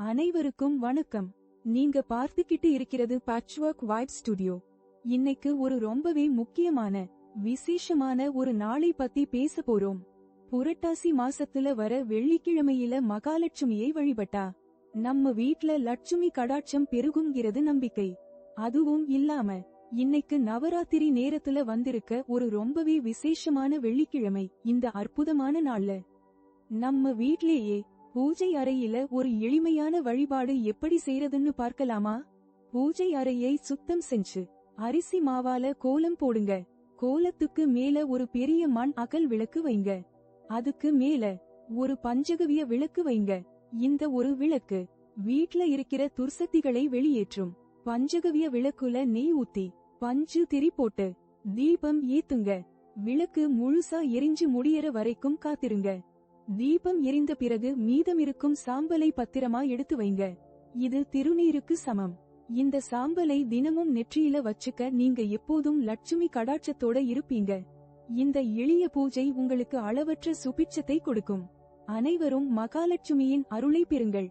அனைவருக்கும் வணக்கம். நீங்க பார்த்துக்கிட்டு இருக்கிறது பேட்ச்வொர்க் வைப் ஸ்டுடியோ இன்னைக்கு ஒரு ரொம்பவே முக்கியமான விசேஷமான ஒரு நாளை பத்தி பேச போறோம். புரட்டாசி மாசத்துல வர வெள்ளிக்கிழமையில மகாலட்சுமியை வழிபட்டா நம்ம வீட்ல லட்சுமி கடாட்சம் பெருகுங்கிறது நம்பிக்கை. அதுவும் இல்லாம இன்னைக்கு நவராத்திரி நேரத்துல வந்திருக்க ஒரு ரொம்பவே விசேஷமான வெள்ளிக்கிழமை இந்த அற்புதமான நாள்ல. நம்ம வீட்லேயே பூஜை அறையில ஒரு எளிமையான வழிபாடு எப்படி செய்யறதுன்னு பார்க்கலாமா? பூஜை அறையை சுத்தம் செஞ்சு அரிசி மாவால கோலம் போடுங்க. கோலத்துக்கு மேல ஒரு பெரிய மண் அகல் விளக்கு வைங்க. அதுக்கு மேல ஒரு பஞ்சகவிய விளக்கு வைங்க. இந்த ஒரு விளக்கு வீட்ல இருக்கிற துர்சக்திகளை வெளியேற்றும். பஞ்சகவிய விளக்குல நெய் ஊத்தி பஞ்சு திரி போட்டு தீபம் ஏத்துங்க. விளக்கு முழுசா எரிஞ்சு முடியற வரைக்கும் காத்திருங்க. தீபம் எரிந்த பிறகு மீதமிருக்கும் சாம்பலை பத்திரமா எடுத்து வைங்க. இது திருநீருக்கு சமம். இந்த சாம்பலை தினமும் நெற்றியில வச்சுக்க நீங்க எப்போதும் லட்சுமி கடாட்சத்தோட இருப்பீங்க. இந்த எளிய பூஜை உங்களுக்கு அளவற்ற சுபிட்சத்தை கொடுக்கும். அனைவரும் மகாலட்சுமியின் அருளை பெறுங்கள்.